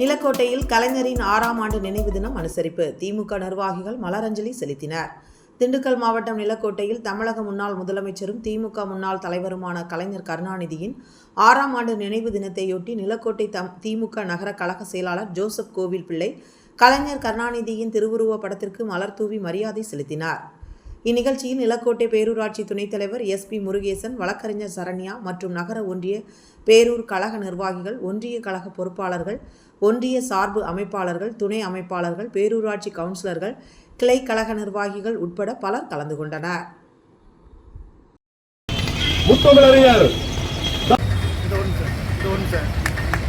நிலக்கோட்டையில் கலைஞரின் ஆறாம் ஆண்டு நினைவு தினம் அனுசரிப்பு. திமுக நிர்வாகிகள் மலரஞ்சலி செலுத்தினர். திண்டுக்கல் மாவட்டம் நிலக்கோட்டையில் தமிழக முன்னாள் முதலமைச்சரும் திமுக முன்னாள் தலைவருமான கலைஞர் கருணாநிதியின் ஆறாம் ஆண்டு நினைவு தினத்தையொட்டி நிலக்கோட்டை தம் திமுக நகர கழக செயலாளர் ஜோசப் கோவில் பிள்ளை கலைஞர் கருணாநிதியின் திருவுருவ படத்திற்கு மலர் தூவி மரியாதை செலுத்தினார். இந்நிகழ்ச்சியில் நிலக்கோட்டை பேரூராட்சி துணைத் தலைவர் எஸ் பி முருகேசன் வழக்கறிஞர் சரண்யா மற்றும் நகர ஒன்றிய பேரூர் கழக நிர்வாகிகள் ஒன்றிய கழக பொறுப்பாளர்கள் ஒன்றிய சார்பு அமைப்பாளர்கள் துணை அமைப்பாளர்கள் பேரூராட்சி கவுன்சிலர்கள் கிளை கழக நிர்வாகிகள் உட்பட பலர் கலந்து கொண்டனர். முத்தமிழறிஞர் இந்த ஒரு நிமிஷம் இந்த ஒரு நிமிஷம்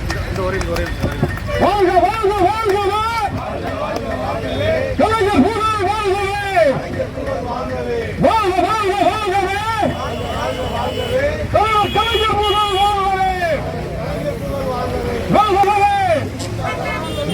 இந்த- இந்த ஒரே நிமிஷம், ஒரே நிமிஷம். வாழ்க வாழ்க வாழ்கவே கலைஞர் புகழ் வாழ்கவே வாழ்க வாழ்க வாழ்கவே கலைஞர் கலைஞர் புகழ் வாழ்கவே வாழ்கவே டாக்டர் கலைஞர் முத்தமிழறிஞர் கலைஞர் இளம் தலைவர் கலைஞர் தலைவர் கலைஞர் தலைவர் கலைஞர் கலைஞர் கலைஞர் புகழ் வாழ்கவே வாழ்க வாழ்க வாழ்கவே வெல்க வெல்க திமுக வாழ்கவே கழகம் வெல்க